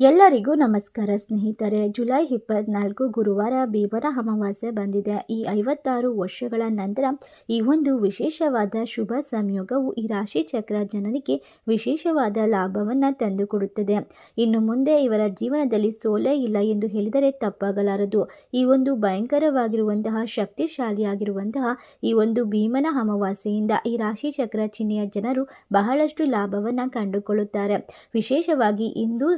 ಎಲ್ಲರಿಗೂ ನಮಸ್ಕಾರ ಸ್ನೇಹಿತರೆ. ಜುಲೈ ಇಪ್ಪತ್ನಾಲ್ಕು ಗುರುವಾರ ಭೀಮರ ಅಮಾವಾಸ್ಯೆ ಬಂದಿದೆ. ಈ ಐವತ್ತಾರು ವರ್ಷಗಳ ನಂತರ ಈ ಒಂದು ವಿಶೇಷವಾದ ಶುಭ ಸಂಯೋಗವು ಈ ರಾಶಿ ಚಕ್ರ ಜನರಿಗೆ ವಿಶೇಷವಾದ ಲಾಭವನ್ನು ತಂದುಕೊಡುತ್ತದೆ. ಇನ್ನು ಮುಂದೆ ಇವರ ಜೀವನದಲ್ಲಿ ಸೋಲೇ ಇಲ್ಲ ಎಂದು ಹೇಳಿದರೆ ತಪ್ಪಾಗಲಾರದು. ಈ ಒಂದು ಭಯಂಕರವಾಗಿರುವಂತಹ, ಶಕ್ತಿಶಾಲಿಯಾಗಿರುವಂತಹ ಈ ಒಂದು ಭೀಮನ ಅಮಾವಾಸ್ಯೆಯಿಂದ ಈ ರಾಶಿ ಚಕ್ರ ಚಿಹ್ನೆಯ ಜನರು ಬಹಳಷ್ಟು ಲಾಭವನ್ನು ಕಂಡುಕೊಳ್ಳುತ್ತಾರೆ. ವಿಶೇಷವಾಗಿ ಹಿಂದೂ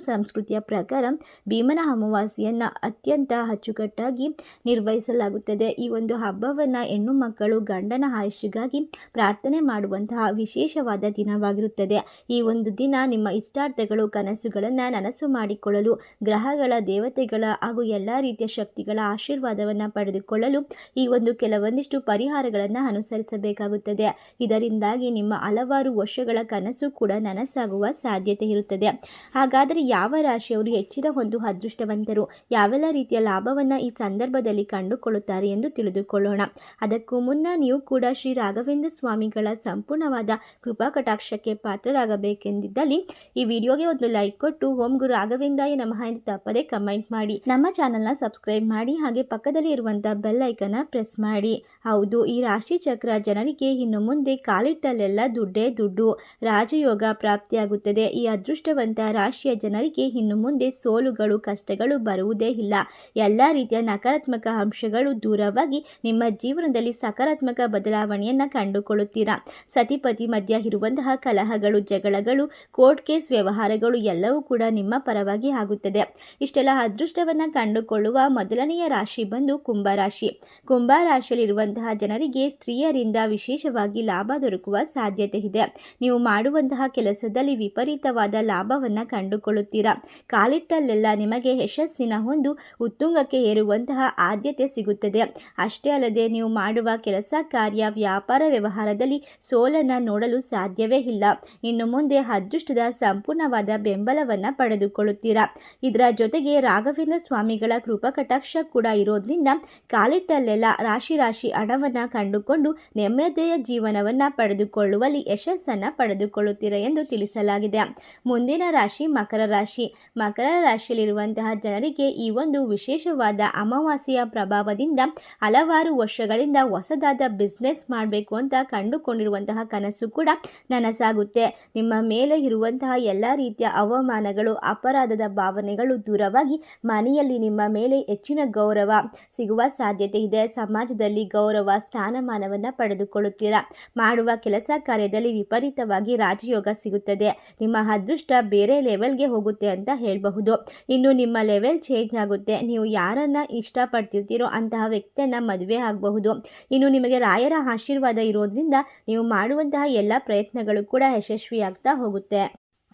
ಸಂಸ್ಕೃತಿಯ ಪ್ರಕಾರ ಭೀಮನ ಅಮಾವಾಸ್ಯೆಯನ್ನು ಅತ್ಯಂತ ಅಚ್ಚುಕಟ್ಟಾಗಿ ನಿರ್ವಹಿಸಲಾಗುತ್ತದೆ. ಈ ಒಂದು ಹಬ್ಬವನ್ನು ಹೆಣ್ಣು ಮಕ್ಕಳು ಗಂಡನ ಆಯುಷ್ಯಗಾಗಿ ಪ್ರಾರ್ಥನೆ ಮಾಡುವಂತಹ ವಿಶೇಷವಾದ ದಿನವಾಗಿರುತ್ತದೆ. ಈ ಒಂದು ದಿನ ನಿಮ್ಮ ಇಷ್ಟಾರ್ಥಗಳು, ಕನಸುಗಳನ್ನು ನನಸು ಮಾಡಿಕೊಳ್ಳಲು, ಗ್ರಹಗಳ ದೇವತೆಗಳ ಹಾಗೂ ಎಲ್ಲ ರೀತಿಯ ಶಕ್ತಿಗಳ ಆಶೀರ್ವಾದವನ್ನು ಪಡೆದುಕೊಳ್ಳಲು ಈ ಒಂದು ಕೆಲವೊಂದಿಷ್ಟು ಪರಿಹಾರಗಳನ್ನು ಅನುಸರಿಸಬೇಕಾಗುತ್ತದೆ. ಇದರಿಂದಾಗಿ ನಿಮ್ಮ ಹಲವಾರು ವರ್ಷಗಳ ಕನಸು ಕೂಡ ನನಸಾಗುವ ಸಾಧ್ಯತೆ ಇರುತ್ತದೆ. ಹಾಗಾದರೆ ಯಾವ ರಾಶಿಯವರು ಹೆಚ್ಚಿನ ಒಂದು ಅದೃಷ್ಟವಂತರು. ಯಾವೆಲ್ಲ ರೀತಿಯ ಲಾಭವನ್ನು ಈ ಸಂದರ್ಭದಲ್ಲಿ ಕಂಡುಕೊಳ್ಳುತ್ತಾರೆ ಎಂದು ತಿಳಿದುಕೊಳ್ಳೋಣ. ಅದಕ್ಕೂ ಮುನ್ನ ನೀವು ಕೂಡ ಶ್ರೀ ರಾಘವೇಂದ್ರ ಸ್ವಾಮಿಗಳ ಸಂಪೂರ್ಣವಾದ ಕೃಪಾ ಕಟಾಕ್ಷಕ್ಕೆ ಪಾತ್ರರಾಗಬೇಕೆಂದಿದ್ದಲ್ಲಿ ಈ ವಿಡಿಯೋಗೆ ಒಂದು ಲೈಕ್ ಕೊಟ್ಟು ಓಂ ಗುರು ರಾಘವೇಂದ್ರಾಯ ನಮಃ ಎಂದು ತಪ್ಪದೆ ಕಮೆಂಟ್ ಮಾಡಿ. ನಮ್ಮ ಚಾನಲ್ನ ಸಬ್ಸ್ಕ್ರೈಬ್ ಮಾಡಿ, ಹಾಗೆ ಪಕ್ಕದಲ್ಲಿ ಇರುವಂತಹ ಬೆಲ್ ಐಕನ್ನ ಪ್ರೆಸ್ ಮಾಡಿ. ಹೌದು, ಈ ರಾಶಿ ಚಕ್ರ ಜನರಿಗೆ ಇನ್ನು ಮುಂದೆ ಕಾಲಿಟ್ಟಲ್ಲೆಲ್ಲ ದುಡ್ಡೇ ದುಡ್ಡು. ರಾಜಯೋಗ ಪ್ರಾಪ್ತಿಯಾಗುತ್ತದೆ. ಈ ಅದೃಷ್ಟವಂತ ರಾಶಿಯ ಜನರಿಗೆ ಇನ್ನು ಮುಂದೆ ಸೋಲುಗಳು, ಕಷ್ಟಗಳು ಬರುವುದೇ ಇಲ್ಲ. ಎಲ್ಲ ರೀತಿಯ ನಕಾರಾತ್ಮಕ ಅಂಶಗಳು ದೂರವಾಗಿ ನಿಮ್ಮ ಜೀವನದಲ್ಲಿ ಸಕಾರಾತ್ಮಕ ಬದಲಾವಣೆಯನ್ನು ಕಂಡುಕೊಳ್ಳುತ್ತೀರಾ? ಸತಿಪತಿ ಮಧ್ಯ ಇರುವಂತಹ ಕಲಹಗಳು, ಜಗಳಗಳು, ಕೋರ್ಟ್ ಕೇಸ್ ವ್ಯವಹಾರಗಳು ಎಲ್ಲವೂ ಕೂಡ ನಿಮ್ಮ ಪರವಾಗಿ ಆಗುತ್ತದೆ. ಇಷ್ಟೆಲ್ಲ ಅದೃಷ್ಟವನ್ನು ಕಂಡುಕೊಳ್ಳುವ ಮೊದಲನೆಯ ರಾಶಿ ಬಂದು ಕುಂಭರಾಶಿ ಕುಂಭ ರಾಶಿಯಲ್ಲಿರುವಂತಹ ಜನರಿಗೆ ಸ್ತ್ರೀಯರಿಂದ ವಿಶೇಷವಾಗಿ ಲಾಭ ದೊರಕುವ ಸಾಧ್ಯತೆ ಇದೆ. ನೀವು ಮಾಡುವಂತಹ ಕೆಲಸದಲ್ಲಿ ವಿಪರೀತವಾದ ಲಾಭವನ್ನು ಕಂಡುಕೊಳ್ಳುತ್ತೀರಾ? ಕಾಲಿಟ್ಟಲ್ಲೆಲ್ಲ ನಿಮಗೆ ಯಶಸ್ಸಿನ ಒಂದು ಉತ್ತುಂಗಕ್ಕೆ ಏರುವಂತಹ ಆದ್ಯತೆ ಸಿಗುತ್ತದೆ. ಅಷ್ಟೇ ಅಲ್ಲದೆ ನೀವು ಮಾಡುವ ಕೆಲಸ, ಕಾರ್ಯ, ವ್ಯಾಪಾರ ವ್ಯವಹಾರದಲ್ಲಿ ಸೋಲನ್ನು ನೋಡಲು ಸಾಧ್ಯವೇ ಇಲ್ಲ. ಇನ್ನು ಮುಂದೆ ಅದೃಷ್ಟದ ಸಂಪೂರ್ಣವಾದ ಬೆಂಬಲವನ್ನು ಪಡೆದುಕೊಳ್ಳುತ್ತೀರಾ? ಇದರ ಜೊತೆಗೆ ರಾಘವೇಂದ್ರ ಸ್ವಾಮಿಗಳ ಕೃಪಕಟಾಕ್ಷ ಕೂಡ ಇರೋದ್ರಿಂದ ಕಾಲಿಟ್ಟಲ್ಲೆಲ್ಲ ರಾಶಿ ರಾಶಿ ಹಣವನ್ನು ಕಂಡುಕೊಂಡು ನೆಮ್ಮದಿಯ ಜೀವನವನ್ನು ಪಡೆದುಕೊಳ್ಳುವಲ್ಲಿ ಯಶಸ್ಸನ್ನು ಪಡೆದುಕೊಳ್ಳುತ್ತೀರಾ ಎಂದು ತಿಳಿಸಲಾಗಿದೆ. ಮುಂದಿನ ರಾಶಿ ಮಕರ ರಾಶಿ. ಮಕರ ರಾಶಿಯಲ್ಲಿರುವಂತಹ ಜನರಿಗೆ ಈ ಒಂದು ವಿಶೇಷವಾದ ಅಮಾವಾಸ್ಯೆಯ ಪ್ರಭಾವದಿಂದ ಹಲವಾರು ವರ್ಷಗಳಿಂದ ಹೊಸದಾದ ಬಿಸ್ನೆಸ್ ಮಾಡಬೇಕು ಅಂತ ಕಂಡುಕೊಂಡಿರುವಂತಹ ಕನಸು ಕೂಡ ನನಸಾಗುತ್ತೆ. ನಿಮ್ಮ ಮೇಲೆ ಇರುವಂತಹ ಎಲ್ಲ ರೀತಿಯ ಅವಮಾನಗಳು, ಅಪರಾಧದ ಭಾವನೆಗಳು ದೂರವಾಗಿ ಮನೆಯಲ್ಲಿ ನಿಮ್ಮ ಮೇಲೆ ಹೆಚ್ಚಿನ ಗೌರವ ಸಿಗುವ ಸಾಧ್ಯತೆ ಇದೆ. ಸಮಾಜದಲ್ಲಿ ಗೌರವ, ಸ್ಥಾನಮಾನವನ್ನು ಪಡೆದುಕೊಳ್ಳುತ್ತೀರಾ? ಮಾಡುವ ಕೆಲಸ ಕಾರ್ಯದಲ್ಲಿ ವಿಪರೀತವಾಗಿ ರಾಜಯೋಗ ಸಿಗುತ್ತದೆ. ನಿಮ್ಮ ಅದೃಷ್ಟ ಬೇರೆ ಲೆವೆಲ್ಗೆ ಹೋಗುತ್ತೆ ಅಂತ ಹೇಳಬಹುದು. ಇನ್ನು ನಿಮ್ಮ ಲೆವೆಲ್ ಚೇಂಜ್ ಆಗುತ್ತೆ. ನೀವು ಯಾರನ್ನ ಇಷ್ಟಪಡ್ತಿರ್ತೀರೋ ಅಂತಹ ವ್ಯಕ್ತಿಯನ್ನ ಮದುವೆ ಆಗಬಹುದು. ಇನ್ನು ನಿಮಗೆ ರಾಯರ ಆಶೀರ್ವಾದ ಇರೋದ್ರಿಂದ ನೀವು ಮಾಡುವಂತಹ ಎಲ್ಲ ಪ್ರಯತ್ನಗಳು ಕೂಡ ಯಶಸ್ವಿಯಾಗ್ತಾ ಹೋಗುತ್ತೆ.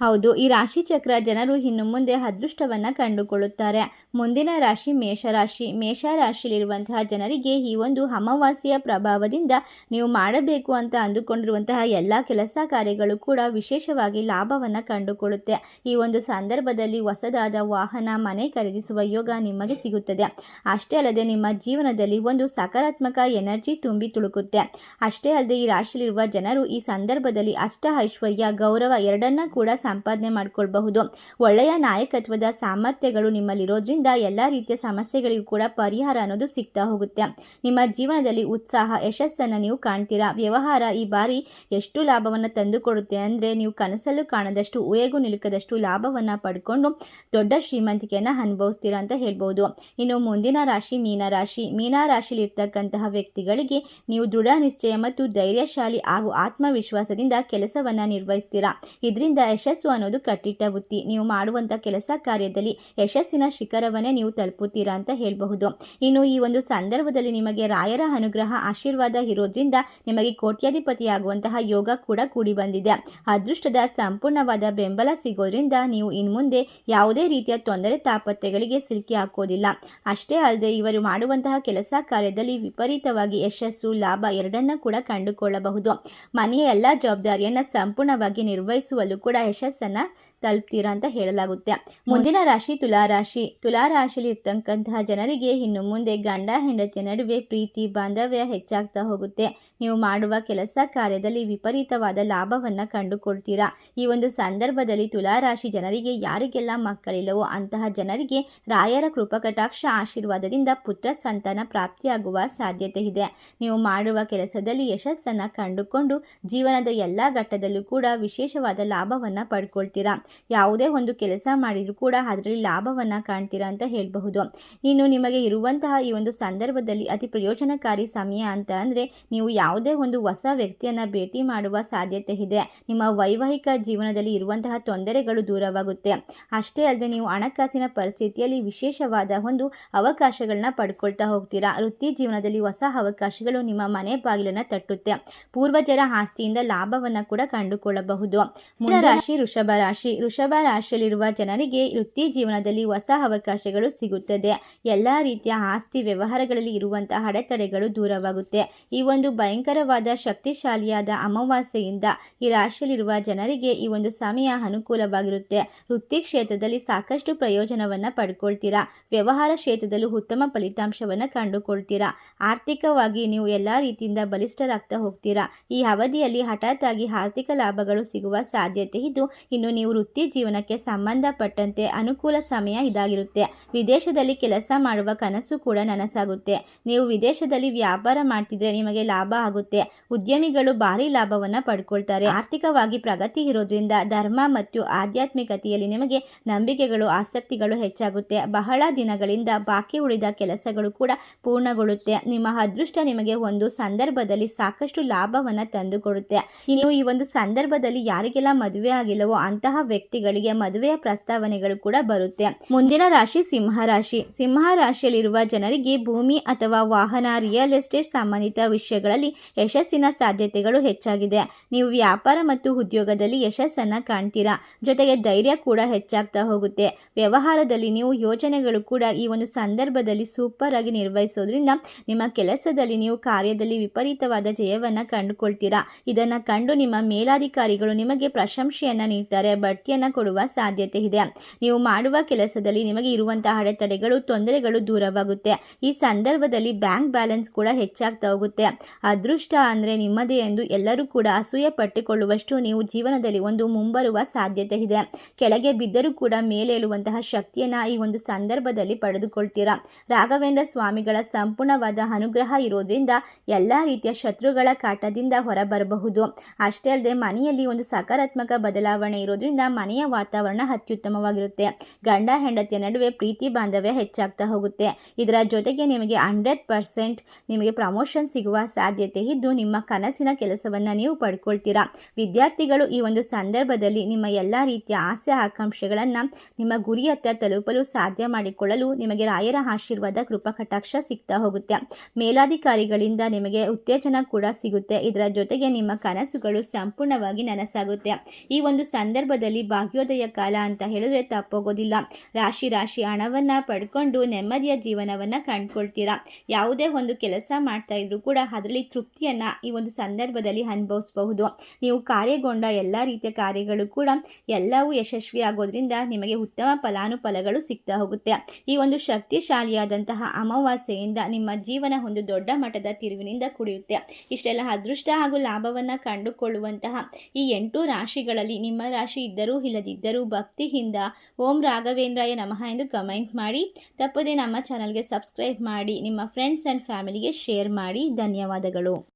ಹೌದು, ಈ ರಾಶಿ ಚಕ್ರ ಜನರು ಇನ್ನು ಮುಂದೆ ಅದೃಷ್ಟವನ್ನು ಕಂಡುಕೊಳ್ಳುತ್ತಾರೆ. ಮುಂದಿನ ರಾಶಿ ಮೇಷರಾಶಿ. ಮೇಷರಾಶಿಯಲ್ಲಿರುವಂತಹ ಜನರಿಗೆ ಈ ಒಂದು ಅಮಾವಾಸ್ಯೆಯ ಪ್ರಭಾವದಿಂದ ನೀವು ಮಾಡಬೇಕು ಅಂತ ಅಂದುಕೊಂಡಿರುವಂತಹ ಎಲ್ಲ ಕೆಲಸ ಕಾರ್ಯಗಳು ಕೂಡ ವಿಶೇಷವಾಗಿ ಲಾಭವನ್ನು ಕಂಡುಕೊಳ್ಳುತ್ತೆ. ಈ ಒಂದು ಸಂದರ್ಭದಲ್ಲಿ ಹೊಸದಾದ ವಾಹನ, ಮನೆ ಖರೀದಿಸುವ ಯೋಗ ನಿಮಗೆ ಸಿಗುತ್ತದೆ. ಅಷ್ಟೇ ಅಲ್ಲದೆ ನಿಮ್ಮ ಜೀವನದಲ್ಲಿ ಒಂದು ಸಕಾರಾತ್ಮಕ ಎನರ್ಜಿ ತುಂಬಿ ತುಳುಕುತ್ತೆ. ಅಷ್ಟೇ ಅಲ್ಲದೆ ಈ ರಾಶಿಯಲ್ಲಿರುವ ಜನರು ಈ ಸಂದರ್ಭದಲ್ಲಿ ಅಷ್ಟ ಐಶ್ವರ್ಯ, ಗೌರವ ಎರಡನ್ನ ಕೂಡ ಸಂಪಾದನೆ ಮಾಡ್ಕೊಳ್ಬಹುದು. ಒಳ್ಳೆಯ ನಾಯಕತ್ವದ ಸಾಮರ್ಥ್ಯಗಳು ನಿಮ್ಮಲ್ಲಿರೋದ್ರಿಂದ ಎಲ್ಲ ರೀತಿಯ ಸಮಸ್ಯೆಗಳಿಗೂ ಕೂಡ ಪರಿಹಾರ ಅನ್ನೋದು ಸಿಗ್ತಾ ಹೋಗುತ್ತೆ. ನಿಮ್ಮ ಜೀವನದಲ್ಲಿ ಉತ್ಸಾಹ, ಯಶಸ್ಸನ್ನು ನೀವು ಕಾಣ್ತೀರಾ? ವ್ಯವಹಾರ ಈ ಬಾರಿ ಎಷ್ಟು ಲಾಭವನ್ನು ತಂದುಕೊಡುತ್ತೆ ಅಂದರೆ ನೀವು ಕನಸಲ್ಲೂ ಕಾಣದಷ್ಟು, ಉಯಗು ನಿಲುಕದಷ್ಟು ಲಾಭವನ್ನು ಪಡ್ಕೊಂಡು ದೊಡ್ಡ ಶ್ರೀಮಂತಿಕೆಯನ್ನು ಅನುಭವಿಸ್ತೀರಾ ಅಂತ ಹೇಳ್ಬೋದು ಇನ್ನು ಮುಂದಿನ ರಾಶಿ ಮೀನರಾಶಿ. ಇರ್ತಕ್ಕಂತಹ ವ್ಯಕ್ತಿಗಳಿಗೆ ನೀವು ದೃಢ ನಿಶ್ಚಯ ಮತ್ತು ಧೈರ್ಯಶಾಲಿ ಹಾಗೂ ಆತ್ಮವಿಶ್ವಾಸದಿಂದ ಕೆಲಸವನ್ನು ನಿರ್ವಹಿಸ್ತೀರಾ? ಇದರಿಂದ ಯಶಸ್ಸು ಅನ್ನೋದು ಕಟ್ಟಿಟ್ಟ ಬುತ್ತಿ. ನೀವು ಮಾಡುವಂಥ ಕೆಲಸ ಕಾರ್ಯದಲ್ಲಿ ಯಶಸ್ಸಿನ ಶಿಖರವನ್ನೇ ನೀವು ತಲುಪುತ್ತೀರಾ ಅಂತ ಹೇಳಬಹುದು. ಇನ್ನು ಈ ಒಂದು ಸಂದರ್ಭದಲ್ಲಿ ನಿಮಗೆ ರಾಯರ ಅನುಗ್ರಹ, ಆಶೀರ್ವಾದ ಇರೋದ್ರಿಂದ ನಿಮಗೆ ಕೋಟ್ಯಾಧಿಪತಿಯಾಗುವಂತಹ ಯೋಗ ಕೂಡ ಕೂಡಿ ಬಂದಿದೆ. ಅದೃಷ್ಟದ ಸಂಪೂರ್ಣವಾದ ಬೆಂಬಲ ಸಿಗೋದ್ರಿಂದ ನೀವು ಇನ್ನು ಮುಂದೆ ಯಾವುದೇ ರೀತಿಯ ತೊಂದರೆ, ತಾಪತ್ರೆಗಳಿಗೆ ಸಿಲುಕಿ ಹಾಕೋದಿಲ್ಲ. ಅಷ್ಟೇ ಅಲ್ಲದೆ ಇವರು ಮಾಡುವಂತಹ ಕೆಲಸ ಕಾರ್ಯದಲ್ಲಿ ವಿಪರೀತವಾಗಿ ಯಶಸ್ಸು, ಲಾಭ ಎರಡನ್ನ ಕೂಡ ಕಂಡುಕೊಳ್ಳಬಹುದು. ಮನೆಯ ಎಲ್ಲ ಜವಾಬ್ದಾರಿಯನ್ನು ಸಂಪೂರ್ಣವಾಗಿ ನಿರ್ವಹಿಸುವಲ್ಲೂ ಕೂಡ ಯಶಸ್ಸನ್ನು ತಲುಪ್ತೀರಾ ಅಂತ ಹೇಳಲಾಗುತ್ತೆ. ಮುಂದಿನ ರಾಶಿ ತುಲಾರಾಶಿ ತುಲಾರಾಶಿಯಲ್ಲಿ ಇರ್ತಕ್ಕಂತಹ ಜನರಿಗೆ ಇನ್ನು ಮುಂದೆ ಗಂಡ ಹೆಂಡತಿಯ ನಡುವೆ ಪ್ರೀತಿ ಬಾಂಧವ್ಯ ಹೆಚ್ಚಾಗ್ತಾ ಹೋಗುತ್ತೆ. ನೀವು ಮಾಡುವ ಕೆಲಸ ಕಾರ್ಯದಲ್ಲಿ ವಿಪರೀತವಾದ ಲಾಭವನ್ನು ಕಂಡುಕೊಳ್ತೀರಾ ಈ ಒಂದು ಸಂದರ್ಭದಲ್ಲಿ ತುಲಾರಾಶಿ ಜನರಿಗೆ ಯಾರಿಗೆಲ್ಲ ಮಕ್ಕಳಿಲ್ಲವೋ ಅಂತಹ ಜನರಿಗೆ ರಾಯರ ಕೃಪಕಟಾಕ್ಷ ಆಶೀರ್ವಾದದಿಂದ ಪುತ್ರ ಸಂತಾನ ಪ್ರಾಪ್ತಿಯಾಗುವ ಸಾಧ್ಯತೆ ಇದೆ. ನೀವು ಮಾಡುವ ಕೆಲಸದಲ್ಲಿ ಯಶಸ್ಸನ್ನು ಕಂಡುಕೊಂಡು ಜೀವನದ ಎಲ್ಲ ಘಟ್ಟದಲ್ಲೂ ಕೂಡ ವಿಶೇಷವಾದ ಲಾಭವನ್ನು ಪಡ್ಕೊಳ್ತೀರಾ. ಯಾವುದೇ ಒಂದು ಕೆಲಸ ಮಾಡಿದರೂ ಕೂಡ ಅದರಲ್ಲಿ ಲಾಭವನ್ನು ಕಾಣ್ತೀರಾ ಅಂತ ಹೇಳಬಹುದು. ಇನ್ನು ನಿಮಗೆ ಇರುವಂತಹ ಈ ಒಂದು ಸಂದರ್ಭದಲ್ಲಿ ಅತಿ ಪ್ರಯೋಜನಕಾರಿ ಸಮಯ ಅಂತ ಅಂದರೆ ನೀವು ಯಾವುದೇ ಒಂದು ಹೊಸ ವ್ಯಕ್ತಿಯನ್ನು ಭೇಟಿ ಮಾಡುವ ಸಾಧ್ಯತೆ ಇದೆ. ನಿಮ್ಮ ವೈವಾಹಿಕ ಜೀವನದಲ್ಲಿ ಇರುವಂತಹ ತೊಂದರೆಗಳು ದೂರವಾಗುತ್ತೆ. ಅಷ್ಟೇ ಅಲ್ಲದೆ ನೀವು ಹಣಕಾಸಿನ ಪರಿಸ್ಥಿತಿಯಲ್ಲಿ ವಿಶೇಷವಾದ ಒಂದು ಅವಕಾಶಗಳನ್ನ ಪಡ್ಕೊಳ್ತಾ ಹೋಗ್ತೀರಾ. ವೃತ್ತಿ ಜೀವನದಲ್ಲಿ ಹೊಸ ಅವಕಾಶಗಳು ನಿಮ್ಮ ಮನೆ ಬಾಗಿಲನ್ನು ತಟ್ಟುತ್ತೆ. ಪೂರ್ವಜರ ಆಸ್ತಿಯಿಂದ ಲಾಭವನ್ನು ಕೂಡ ಕಂಡುಕೊಳ್ಳಬಹುದು. ಮೂಲ ರಾಶಿ ವೃಷಭ ರಾಶಿ. ವೃಷಭ ರಾಶಿಯಲ್ಲಿರುವ ಜನರಿಗೆ ವೃತ್ತಿ ಜೀವನದಲ್ಲಿ ಹೊಸ ಅವಕಾಶಗಳು ಸಿಗುತ್ತದೆ. ಎಲ್ಲ ರೀತಿಯ ಆಸ್ತಿ ವ್ಯವಹಾರಗಳಲ್ಲಿ ಇರುವಂತಹ ಅಡೆತಡೆಗಳು ದೂರವಾಗುತ್ತೆ. ಈ ಒಂದು ಭಯಂಕರವಾದ ಶಕ್ತಿಶಾಲಿಯಾದ ಅಮಾವಾಸ್ಯೆಯಿಂದ ಈ ರಾಶಿಯಲ್ಲಿರುವ ಜನರಿಗೆ ಈ ಒಂದು ಸಮಯ ಅನುಕೂಲವಾಗಿರುತ್ತೆ. ವೃತ್ತಿ ಕ್ಷೇತ್ರದಲ್ಲಿ ಸಾಕಷ್ಟು ಪ್ರಯೋಜನವನ್ನು ಪಡ್ಕೊಳ್ತೀರಾ? ವ್ಯವಹಾರ ಕ್ಷೇತ್ರದಲ್ಲೂ ಉತ್ತಮ ಫಲಿತಾಂಶವನ್ನು ಕಂಡುಕೊಳ್ತೀರಾ? ಆರ್ಥಿಕವಾಗಿ ನೀವು ಎಲ್ಲ ರೀತಿಯಿಂದ ಬಲಿಷ್ಠರಾಗ್ತಾ ಹೋಗ್ತೀರಾ? ಈ ಅವಧಿಯಲ್ಲಿ ಹಠಾತ್ ಆಗಿ ಆರ್ಥಿಕ ಲಾಭಗಳು ಸಿಗುವ ಸಾಧ್ಯತೆ ಇದ್ದು ಇನ್ನು ನೀವು ವೃತ್ತಿ ಜೀವನಕ್ಕೆ ಸಂಬಂಧಪಟ್ಟಂತೆ ಅನುಕೂಲ ಸಮಯ ಇದಾಗಿರುತ್ತೆ. ವಿದೇಶದಲ್ಲಿ ಕೆಲಸ ಮಾಡುವ ಕನಸು ಕೂಡ ನನಸಾಗುತ್ತೆ. ನೀವು ವಿದೇಶದಲ್ಲಿ ವ್ಯಾಪಾರ ಮಾಡ್ತಿದ್ರೆ ನಿಮಗೆ ಲಾಭ ಆಗುತ್ತೆ. ಉದ್ಯಮಿಗಳು ಭಾರಿ ಲಾಭವನ್ನು ಪಡ್ಕೊಳ್ತಾರೆ. ಆರ್ಥಿಕವಾಗಿ ಪ್ರಗತಿ ಇರೋದ್ರಿಂದ ಧರ್ಮ ಮತ್ತು ಆಧ್ಯಾತ್ಮಿಕತೆಯಲ್ಲಿ ನಿಮಗೆ ನಂಬಿಕೆಗಳು, ಆಸಕ್ತಿಗಳು ಹೆಚ್ಚಾಗುತ್ತೆ. ಬಹಳ ದಿನಗಳಿಂದ ಬಾಕಿ ಉಳಿದ ಕೆಲಸಗಳು ಕೂಡ ಪೂರ್ಣಗೊಳ್ಳುತ್ತೆ. ನಿಮ್ಮ ಅದೃಷ್ಟ ನಿಮಗೆ ಒಂದು ಸಂದರ್ಭದಲ್ಲಿ ಸಾಕಷ್ಟು ಲಾಭವನ್ನು ತಂದುಕೊಡುತ್ತೆ. ನೀವು ಈ ಒಂದು ಸಂದರ್ಭದಲ್ಲಿ ಯಾರಿಗೆಲ್ಲ ಮದುವೆ ಆಗಿಲ್ಲವೋ ಅಂತಹ ವ್ಯಕ್ತಿಗಳಿಗೆ ಮದುವೆಯ ಪ್ರಸ್ತಾವನೆಗಳು ಕೂಡ ಬರುತ್ತೆ. ಮುಂದಿನ ರಾಶಿ ಸಿಂಹ ರಾಶಿ. ಸಿಂಹ ರಾಶಿಯಲ್ಲಿರುವ ಜನರಿಗೆ ಭೂಮಿ ಅಥವಾ ವಾಹನ ರಿಯಲ್ ಎಸ್ಟೇಟ್ ಸಂಬಂಧಿತ ವಿಷಯಗಳಲ್ಲಿ ಯಶಸ್ಸಿನ ಸಾಧ್ಯತೆಗಳು ಹೆಚ್ಚಾಗಿದೆ. ನೀವು ವ್ಯಾಪಾರ ಮತ್ತು ಉದ್ಯೋಗದಲ್ಲಿ ಯಶಸ್ಸನ್ನು ಕಾಣ್ತೀರಾ? ಜೊತೆಗೆ ಧೈರ್ಯ ಕೂಡ ಹೆಚ್ಚಾಗ್ತಾ ಹೋಗುತ್ತೆ. ವ್ಯವಹಾರದಲ್ಲಿ ನೀವು ಯೋಜನೆಗಳು ಕೂಡ ಈ ಒಂದು ಸಂದರ್ಭದಲ್ಲಿ ಸೂಪರ್ ಆಗಿ ನಿರ್ವಹಿಸೋದ್ರಿಂದ ನಿಮ್ಮ ಕೆಲಸದಲ್ಲಿ ನೀವು ಕಾರ್ಯದಲ್ಲಿ ವಿಪರೀತವಾದ ಜಯವನ್ನು ಕಂಡುಕೊಳ್ತೀರಾ? ಇದನ್ನ ಕಂಡು ನಿಮ್ಮ ಮೇಲಾಧಿಕಾರಿಗಳು ನಿಮಗೆ ಪ್ರಶಂಸೆಯನ್ನ ನೀಡ್ತಾರೆ. ಬಡ್ತಿಯನ್ನು ಕೊಡುವ ಸಾಧ್ಯತೆ ಇದೆ. ನೀವು ಮಾಡುವ ಕೆಲಸದಲ್ಲಿ ನಿಮಗೆ ಇರುವಂತಹ ಅಡೆತಡೆಗಳು, ತೊಂದರೆಗಳು ದೂರವಾಗುತ್ತೆ. ಈ ಸಂದರ್ಭದಲ್ಲಿ ಬ್ಯಾಂಕ್ ಬ್ಯಾಲೆನ್ಸ್ ಕೂಡ ಹೆಚ್ಚಾಗ್ತಾ ಹೋಗುತ್ತೆ. ಅದೃಷ್ಟ ಅಂದರೆ ನಿಮ್ಮದೇ ಎಂದು ಎಲ್ಲರೂ ಕೂಡ ಅಸೂಯೆ ಪಟ್ಟುಕೊಳ್ಳುವಷ್ಟು ನೀವು ಜೀವನದಲ್ಲಿ ಒಂದು ಮುಂಬರುವ ಸಾಧ್ಯತೆ ಇದೆ. ಕೆಳಗೆ ಬಿದ್ದರೂ ಕೂಡ ಮೇಲೇಳುವಂತಹ ಶಕ್ತಿಯನ್ನು ಈ ಒಂದು ಸಂದರ್ಭದಲ್ಲಿ ಪಡೆದುಕೊಳ್ತೀರಾ? ರಾಘವೇಂದ್ರ ಸ್ವಾಮಿಗಳ ಸಂಪೂರ್ಣವಾದ ಅನುಗ್ರಹ ಇರೋದ್ರಿಂದ ಎಲ್ಲ ರೀತಿಯ ಶತ್ರುಗಳ ಕಾಟದಿಂದ ಹೊರಬರಬಹುದು. ಅಷ್ಟೇ ಅಲ್ಲದೆ ಮನೆಯಲ್ಲಿ ಒಂದು ಸಕಾರಾತ್ಮಕ ಬದಲಾವಣೆ ಇರೋದ್ರಿಂದ ಮನೆಯ ವಾತಾವರಣ ಅತ್ಯುತ್ತಮವಾಗಿರುತ್ತೆ. ಗಂಡ ಹೆಂಡತಿಯ ನಡುವೆ ಪ್ರೀತಿ ಬಾಂಧವ್ಯ ಹೆಚ್ಚಾಗ್ತಾ ಹೋಗುತ್ತೆ. ಇದರ ಜೊತೆಗೆ ನಿಮಗೆ ಹಂಡ್ರೆಡ್ ಪರ್ಸೆಂಟ್ ನಿಮಗೆ ಪ್ರಮೋಷನ್ ಸಿಗುವ ಸಾಧ್ಯತೆ ಇದ್ದು, ನಿಮ್ಮ ಕನಸಿನ ಕೆಲಸವನ್ನು ನೀವು ಪಡ್ಕೊಳ್ತೀರಾ? ವಿದ್ಯಾರ್ಥಿಗಳು ಈ ಒಂದು ಸಂದರ್ಭದಲ್ಲಿ ನಿಮ್ಮ ಎಲ್ಲ ರೀತಿಯ ಆಸೆ ಆಕಾಂಕ್ಷೆಗಳನ್ನು ನಿಮ್ಮ ಗುರಿಯತ್ತ ತಲುಪಲು ಸಾಧ್ಯ ಮಾಡಿಕೊಳ್ಳಲು ನಿಮಗೆ ರಾಯರ ಆಶೀರ್ವಾದ ಕೃಪಾ ಕಟಾಕ್ಷ ಸಿಗ್ತಾ ಹೋಗುತ್ತೆ. ಮೇಲಾಧಿಕಾರಿಗಳಿಂದ ನಿಮಗೆ ಉತ್ತೇಜನ ಕೂಡ ಸಿಗುತ್ತೆ. ಇದರ ಜೊತೆಗೆ ನಿಮ್ಮ ಕನಸುಗಳು ಸಂಪೂರ್ಣವಾಗಿ ನನಸಾಗುತ್ತೆ. ಈ ಒಂದು ಸಂದರ್ಭದಲ್ಲಿ ಭಾಗ್ಯೋದಯ ಕಾಲ ಅಂತ ಹೇಳಿದ್ರೆ ತಪ್ಪೋಗೋದಿಲ್ಲ. ರಾಶಿ ರಾಶಿ ಹಣವನ್ನು ಪಡ್ಕೊಂಡು ನೆಮ್ಮದಿಯ ಜೀವನವನ್ನ ಕಂಡ್ಕೊಳ್ತೀರಾ? ಯಾವುದೇ ಒಂದು ಕೆಲಸ ಮಾಡ್ತಾ ಇದ್ರೂ ಕೂಡ ಅದರಲ್ಲಿ ತೃಪ್ತಿಯನ್ನು ಈ ಒಂದು ಸಂದರ್ಭದಲ್ಲಿ ಅನುಭವಿಸಬಹುದು. ನೀವು ಕಾರ್ಯಗೊಂಡ ಎಲ್ಲ ರೀತಿಯ ಕಾರ್ಯಗಳು ಕೂಡ ಎಲ್ಲವೂ ಯಶಸ್ವಿ ಆಗೋದ್ರಿಂದ ನಿಮಗೆ ಉತ್ತಮ ಫಲಾನುಫಲಗಳು ಸಿಗ್ತಾ ಹೋಗುತ್ತೆ. ಈ ಒಂದು ಶಕ್ತಿಶಾಲಿಯಾದಂತಹ ಅಮಾವಾಸ್ಯೆಯಿಂದ ನಿಮ್ಮ ಜೀವನ ಒಂದು ದೊಡ್ಡ ಮಟ್ಟದ ತಿರುವಿನಿಂದ ಕುಡಿಯುತ್ತೆ. ಇಷ್ಟೆಲ್ಲ ಅದೃಷ್ಟ ಹಾಗೂ ಲಾಭವನ್ನು ಕಂಡುಕೊಳ್ಳುವಂತಹ ಈ ಎಂಟು ರಾಶಿಗಳಲ್ಲಿ ನಿಮ್ಮ ರಾಶಿ ಇದ್ದರೂ ಇಲ್ಲದಿದ್ದರೂ ಭಕ್ತಿಯಿಂದ ಓಂ ರಾಘವೇಂದ್ರಾಯ ನಮಃ ಎಂದು ಕಮೆಂಟ್ ಮಾಡಿ. ತಪ್ಪದೇ ನಮ್ಮ ಚಾನಲ್ಗೆ ಸಬ್ಸ್ಕ್ರೈಬ್ ಮಾಡಿ, ನಿಮ್ಮ ಫ್ರೆಂಡ್ಸ್ ಆ್ಯಂಡ್ ಫ್ಯಾಮಿಲಿಗೆ ಶೇರ್ ಮಾಡಿ. ಧನ್ಯವಾದಗಳು.